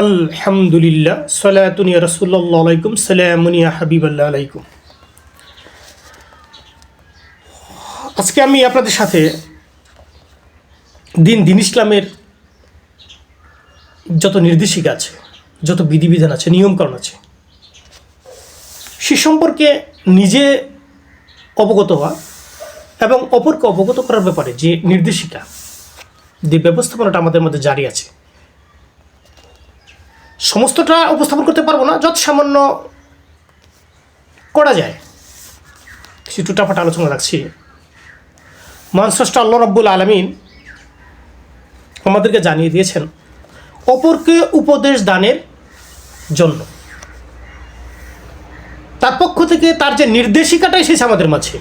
আলহামদুলিল্লাহ সালাতুনিয়া রসুল্লাহ আলাইকুম সালামুনিয়া হাবিবাল্লাহ আলাইকুম। আজকে আমি আপনাদের সাথে দিন দিন ইসলামের যত নির্দেশিকা আছে, যত বিধিবিধান আছে, নিয়মকানুন আছে, সে সম্পর্কে নিজে অবগত হওয়া এবং অপরকে অবগত করার ব্যাপারে যে নির্দেশিকা, যে ব্যবস্থাপনাটা আমাদের মধ্যে জারি আছে সমস্তটা উপস্থাপন করতে পারব না, যত সামান্য করা যায়। কিছু টুটাফাটা আলোচনা রাখছি। মহান স্রষ্টা আল্লাহ রব্বুল আলমিন আমাদেরকে জানিয়ে দিয়েছেন, অপরকে উপদেশ দানের জন্য। তার পক্ষ থেকে তার যে নির্দেশিকাটাই এসেছে আমাদের মাঝে।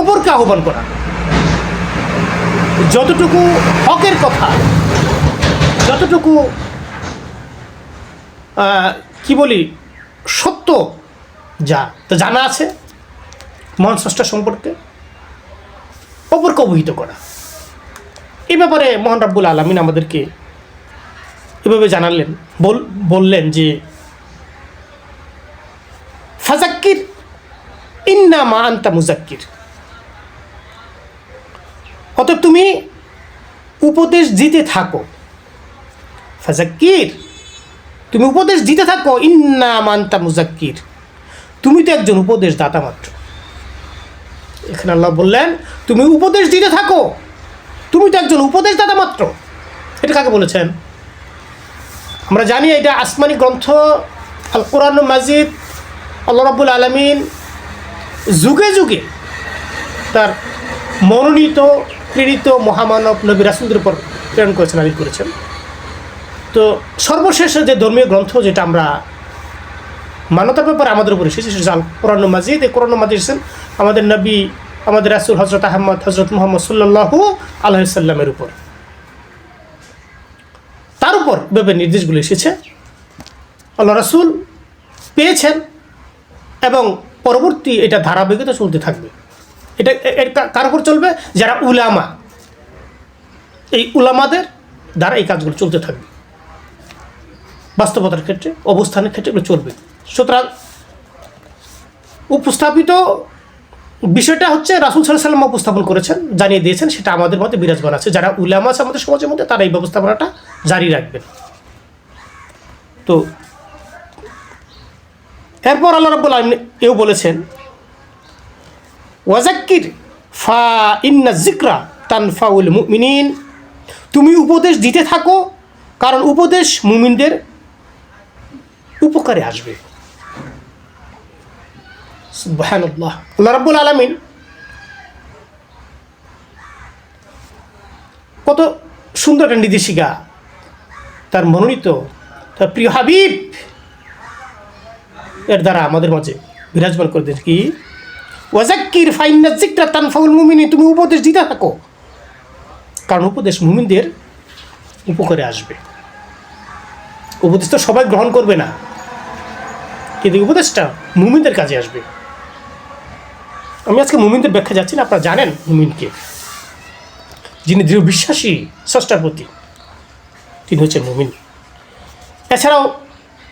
অপরকে আহ্বান করা। যতটুকু হকের কথা, যতটুকু কি বলি, সত্য যা, তো জানা আছে মহান স্রষ্টা সম্পর্কে, অপরকে অবহিত করা। এ ব্যাপারে মোহন রাব্বুল আলমিন আমাদেরকে এভাবে জানালেন, বল, বললেন যে, ফাজাক্কির, ইন্না মা আন্তা মুজাক্কির। অতএব তুমি উপদেশ দিতে থাকো। ফাজাক্কির। তুমি উপদেশ দিতে থাকো, ইন্না মান্তা মুজাক্কির। তুমি তো একজন উপদেশ দাতা মাত্র। এখানে আল্লাহ বললেন, তুমি উপদেশ দিতে থাকো। তুমি তো একজন উপদেশ দাতা মাত্র। এটা কাকে বলেছেন? আমরা জানি এটা আসমানি গ্রন্থ আল কোরআন মাজিদ, আল্লাহ রাবুল আলমিন যুগে যুগে তার মনোনীত প্রেরিত মহামানব নবী রাসুলদের উপর প্রেরণ করেছেন নাজিল করেছেন। তো সর্বশেষ যে ধর্মীয় গ্রন্থ যেটা আমরা মানতার ব্যাপারে আমাদের উপর এসেছে, সেটা কোরআন মাজিদ। এই কোরআন মাজিদ এসেছেন আমাদের নবী, আমাদের রাসুল হজরত আহমদ হজরত মোহাম্মদ সাল্লাহু আলহিসাল্লামের উপর। তার উপর ভেবে নির্দেশগুলো এসেছে। আল্লাহ রাসুল পেয়েছেন এবং পরবর্তী এটা ধারাবাহিকতা চলতে থাকবে। এটা কার উপর চলবে? যারা উলামা। এই উলামাদের দ্বারা এই কাজগুলো চলতে থাকবে। বাস্তবতার ক্ষেত্রে, অবস্থানের ক্ষেত্রে এগুলো চলবে। সুতরাং উপস্থাপিত বিষয়টা হচ্ছে রাসুল সাল্লাহ সাল্লাম উপস্থাপন করেছেন, জানিয়ে দিয়েছেন, সেটা আমাদের মধ্যে বিরাজমান আছে। যারা উলামা আছে আমাদের সমাজের মধ্যে, তারা এই ব্যবস্থাপনাটা জারি রাখবেন। তো, এরপর আল্লাহ রাব্বুল আলামিন এও বলেছেন ওয়াজাক্কির, ফা ইন্না জিক্রা তানফাউল মুমিনিন। তুমি উপদেশ দিতে থাকো, কারণ উপদেশ মুমিনদের উপকারে আসবে। সুবহানাল্লাহ। আলামিন কত সুন্দর একটা নির্দেশিকা, তার মনোনীত, তার প্রিয় হাবিব এর দ্বারা আমাদের মাঝে বিরাজমান করে দিয়েছে কি? ওয়াজাক্কির ফাইন্না জিক্রা তানফাউল মুমিনি তুমি উপদেশ দিতে থাকো। কারণ উপদেশ মুমিনদের উপকারে আসবে। উপদেশ তো সবাই গ্রহণ করবে না। কিন্তু উপদেশটা মুমিনদের কাজে আসবে। আমি আজকে মুমিনদের ব্যাখ্যা যাচ্ছি না, আপনারা জানেন মুমিনকে। যিনি দৃঢ় বিশ্বাসী, স্রষ্টার প্রতি। তিনি হচ্ছেন মুমিন। এছাড়াও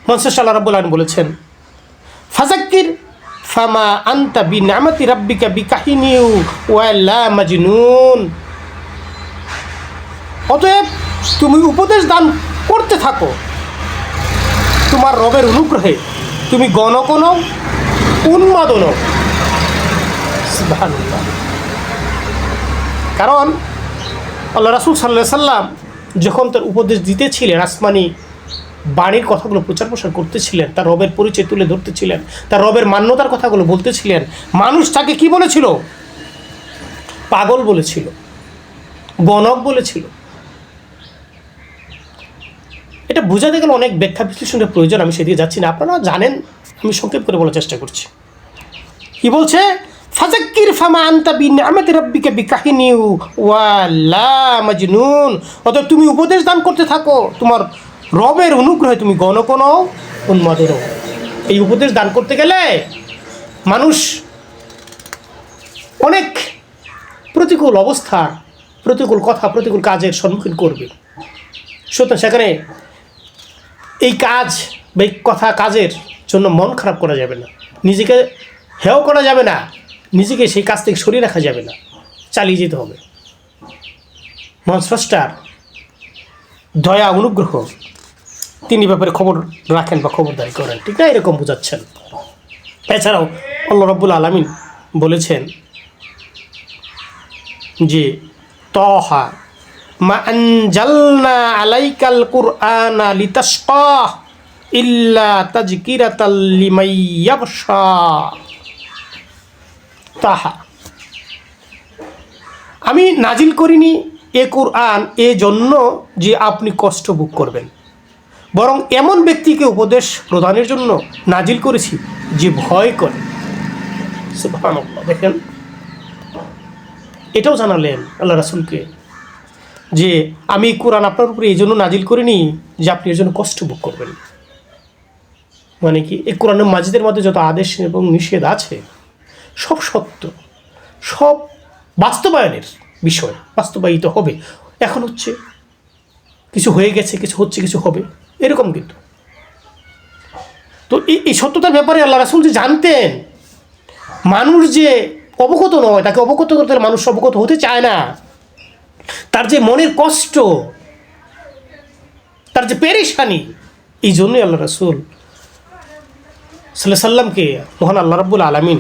মনসেস্ট আল্লাহ রাবুল আলম বলেছেন ফাজাক্কির ফামা আন্তা বি নামাতি রাব্বিকা বি কাহিনিউ ওয়াল্লা মাজনুন। অতএব তুমি উপদেশ দান করতে থাকো। তোমার রবের অনুগ্রহে তুমি গণকন উন্মাদন কারণ আল্লাহ রাসুল সাল্লাহ সাল্লাম যখন তার উপদেশ দিতেছিলেন আসমানি বাণীর কথাগুলো প্রচার প্রসার করতেছিলেন, তার রবের পরিচয় তুলে ধরতেছিলেন, তার রবের মান্যতার কথাগুলো বলতেছিলেন। মানুষ তাকে কি বলেছিল? পাগল বলেছিল, গণক বলেছিল। এটা বোঝাতে গেলে অনেক ব্যাখ্যা বিশ্লেষণের প্রয়োজন, আমি সেদিকে যাচ্ছি না। আপনারা জানেন, আমি সংক্ষেপ করে বলার চেষ্টা করছি। কি বলছে? ফাজাক্কির ফামা আন্তা বি নিআমাতি রাব্বিকা বিকাহিনী ওয়ালা মাজনুন। অতএব তুমি উপদেশ দান করতে থাকো, তোমার রবের অনুগ্রহে তুমি গণ গণকন উন্মাদের এই উপদেশ দান করতে গেলে মানুষ অনেক প্রতিকূল অবস্থা, প্রতিকূল কথা, প্রতিকূল কাজের সম্মুখীন করবে। সুতরাং সেখানে এই কাজ বা এই কথা, কাজের জন্য মন খারাপ করা যাবে না। নিজেকে হেও করা যাবে না। নিজেকে সেই কাজ থেকে সরিয়ে রাখা যাবে না। চালিয়ে যেতে হবে। মহান স্রষ্টার দয়া, অনুগ্রহ তিনি ব্যাপারে খবর রাখেন বা খবরদারি করেন। ঠিক না? এরকম বোঝাচ্ছেন। এছাড়াও আল্লাহ রব্বুল আলমিন বলেছেন যে তহা মা আনজালনা আলাইকাল কুরআনা লিতাশকা ইল্লা তাজকিরাতাল তাহা। আমি নাজিল করিনি এ কুরআন এ জন্য যে আপনি কষ্ট ভোগ করবেন। বরং এমন ব্যক্তিকে উপদেশ প্রদানের জন্য নাজিল করেছি যে ভয় করে। দেখেন। এটাও জানালেন আল্লাহ রাসুলকে যে আমি কোরআন আপনার উপরে এই জন্য নাজিল করিনি যে আপনি এর জন্য কষ্ট ভোগ করবেন। মানে কি, এই কোরআনের মাজিদের মধ্যে যত আদেশ এবং নিষেধ আছে, সব সত্য, সব বাস্তবায়নের বিষয়, বাস্তবায়িত হবে। এখন হচ্ছে কিছু হয়ে গেছে, কিছু হচ্ছে, কিছু হবে। এরকম কিন্তু। তো এই সত্যতার ব্যাপারে আল্লাহ রাসুল যে জানতেন, মানুষ যে অবগত নয়, তাকে অবগত করতে মানুষ অবগত হতে চায় না। তার যে মনের কষ্ট, তার যে পেরেশানি, এই জন্যই আল্লাহ রাসুল সাল্লাহ সাল্লামকে মহান আল্লাহ রাব্বুল আলমিন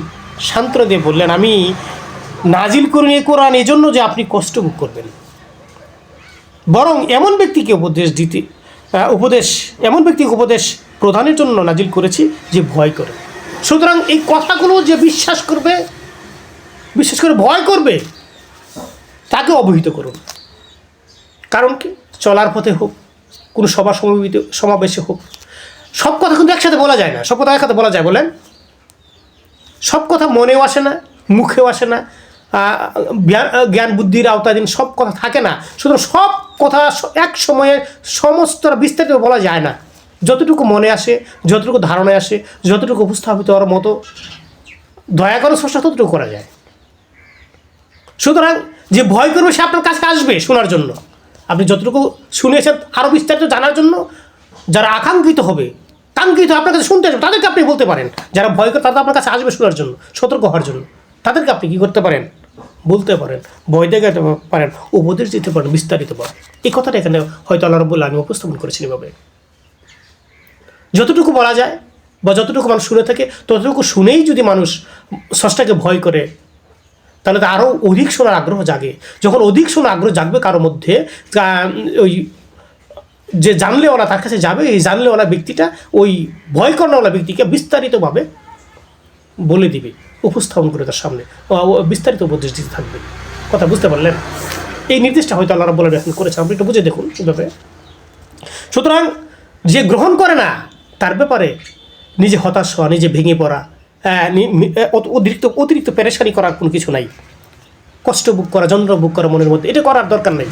সান্ত্বনা দিয়ে বললেন, আমি নাজিল করিনি এ কোরআন, এই জন্য যে আপনি কষ্ট ভোগ করবেন। বরং এমন ব্যক্তিকে উপদেশ দিতে উপদেশ, এমন ব্যক্তিকে উপদেশ প্রদানের জন্য নাজিল করেছি যে ভয় করে। সুতরাং এই কথাগুলো যে বিশ্বাস করবে বিশেষ করে ভয় করবে, তাকে অবহিত করুন। কারণ কি? চলার পথে হোক, কোনো সভা সমাবেত, সমাবেশে হোক, সব কথা কিন্তু একসাথে বলা যায় না। সব কথা একসাথে বলা যায়, বলেন। সব কথা মনেও আসে না, মুখেও আসে না জ্ঞান বুদ্ধির আওতাধীন সব কথা থাকে না। সুতরাং সব কথা এক সময়ে সমস্ত বিস্তারিত বলা যায় না। যতটুকু মনে আসে, যতটুকু ধারণায় আসে, যতটুকু উপস্থাপিত হওয়ার মতো দয়া করে স্রষ্টা ততটুকু করা যায়। সুতরাং যে ভয় করবে সে আপনার কাছে আসবে শোনার জন্য। আপনি যতটুকু শুনেছেন আরও বিস্তারিত জানার জন্য, যারা আকাঙ্ক্ষিত হবে, কাঙ্ক্ষিত আপনার কাছে শুনতে আসবে, তাদেরকে আপনি বলতে পারেন। যারা ভয় করে তারা আপনার কাছে আসবে শোনার জন্য, সতর্ক হওয়ার জন্য। তাদেরকে আপনি কী করতে পারেন? বলতে পারেন, ভয় দেখাতে পারেন, উপদেশ দিতে পারেন, বিস্তারিত পারেন। এই কথাটা এখানে হয়তো আল্লাহ রব্বুল আমি উপস্থাপন করেছেন এভাবে। যতটুকু বলা যায় বা যতটুকু মানুষ শুনে থাকে, ততটুকু শুনেই যদি মানুষ ষষ্ঠাকে ভয় করে, তাহলে তো আরও অধিক শোনার আগ্রহ জাগে। যখন অধিক শোনার আগ্রহ জাগবে কারোর মধ্যে ওই যে জানলেওয়ালা তার কাছে যাবে, এই জানলেওয়ালা ব্যক্তিটা ওই ভয় করানোওয়ালা ব্যক্তিকে বিস্তারিতভাবে বলে দিবে। উপস্থাপন করে তার সামনে। বিস্তারিত উপদেশ দিতে থাকবে। কথা বুঝতে পারলেন? এই নির্দেশটা হয়তো আল্লাহ রাব্বুল আলামিন করেছে আপনি একটু বুঝে দেখুন কীভাবে। সুতরাং যে গ্রহণ করে না, তার ব্যাপারে নিজে হতাশ হওয়া, নিজে ভেঙে পড়া অতিরিক্ত অতিরিক্ত পেরেশানি করার কোনো কিছু নাই। কষ্ট বুক করা, যন্ত্র বুক করা মনের মধ্যে, এটা করার দরকার নেই।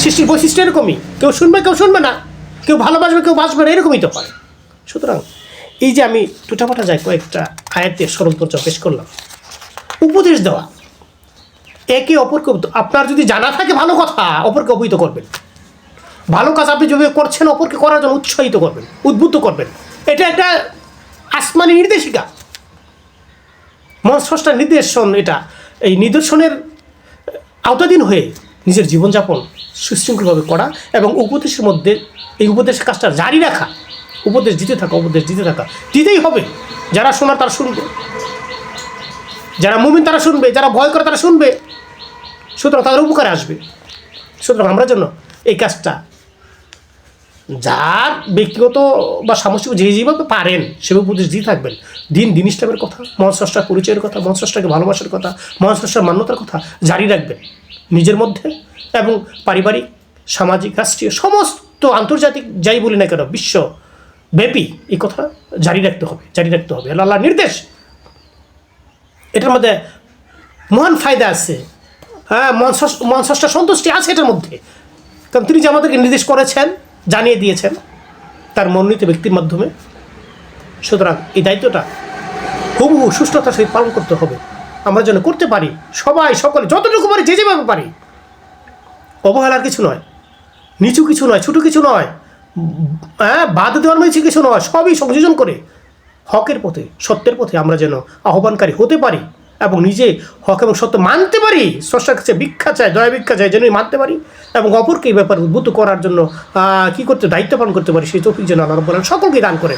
সৃষ্টির বৈশিষ্ট্য এরকমই। কেউ শুনবে কেউ শুনবে না। কেউ ভালোবাসবে, কেউ বাসবে না, এরকমই তো হয়। সুতরাং এই যে আমি টুটাফাটা যায় কয়েকটা আয়াতের সরল চর্চা পেশ করলাম। উপদেশ দেওয়া। একে অপরকে আপনার যদি জানা থাকে ভালো কথা, অপরকে অবহিত করবেন। ভালো কাজ আপনি যেভাবে করছেন, অপরকে করার জন্য উৎসাহিত করবেন, উদ্বুদ্ধ করবেন। এটা একটা আসমানি নির্দেশিকা। মহাস্রষ্টার নির্দেশন এটা। এই নিদর্শনের আওতাধীন হয়ে নিজের জীবনযাপন সুশৃঙ্খলভাবে করা এবং উপদেশের মধ্যে এই উপদেশের কাজটা জারি রাখা। উপদেশ দিতে থাকা, উপদেশ দিতে থাকা। দিতেই হবে। যারা শোনার তারা শুনবে। যারা মুমিন তারা শুনবে। যারা ভয় করে তারা শুনবে। সুতরাং তাদের উপকারে আসবে। সুতরাং আমরা জন্য এই কাজটা যার ব্যক্তিগত বা সামষ্টিক যে যেভাবে পারেন, সেভাবে উপদেশ দিয়ে থাকবেন। দিন দিন ইসলামের কথা মহাস্রষ্টার পরিচয়ের কথা মহাস্রষ্টাকে ভালোবাসার কথা মহাস্রষ্টার মান্যতার কথা জারি রাখবেন। নিজের মধ্যে এবং পারিবারিক, সামাজিক, রাষ্ট্রীয়, সমস্ত আন্তর্জাতিক, যাই বলি না কেন, বিশ্ব ব্যাপী, এই কথা জারি রাখতে হবে, জারি রাখতে হবে। আল্লাহ নির্দেশ। এটার মধ্যে মহান ফায়দা আছে। হ্যাঁ মহান ষষ্ঠ- সন্তুষ্টি আছে এটার মধ্যে। কারণ তিনি যে আমাদেরকে নির্দেশ করেছেন, জানিয়ে দিয়েছেন, তার মনোনীত ব্যক্তির মাধ্যমে। সুতরাং এই দায়িত্বটা হুবহু সুস্থতার সহিত পালন করতে হবে। আমরা যেন করতে পারি, সবাই, সকলে, যতটুকু পারি, যে যেভাবে পারি। অবহেলার কিছু নয়। নিচু কিছু নয়, ছোটো কিছু নয়। হ্যাঁ বাদ দেওয়ার মধ্যে চিকিৎসা নয়, সবই সংযোজন করে। হকের পথে, সত্যের পথে আমরা যেন আহ্বানকারী হতে পারি এবং নিজে হক এবং সত্য মানতে পারি। স্রষ্টার কাছে ভিক্ষা চায় দয়া ভিক্ষা চায় যেন মানতে পারি এবং অপরকে এই ব্যাপারে উদ্বুদ্ধ করার জন্য কী করতে, দায়িত্ব পালন করতে পারি, সেই তৌফিক যেন আল্লাহ বলেন সকলকে দান করে।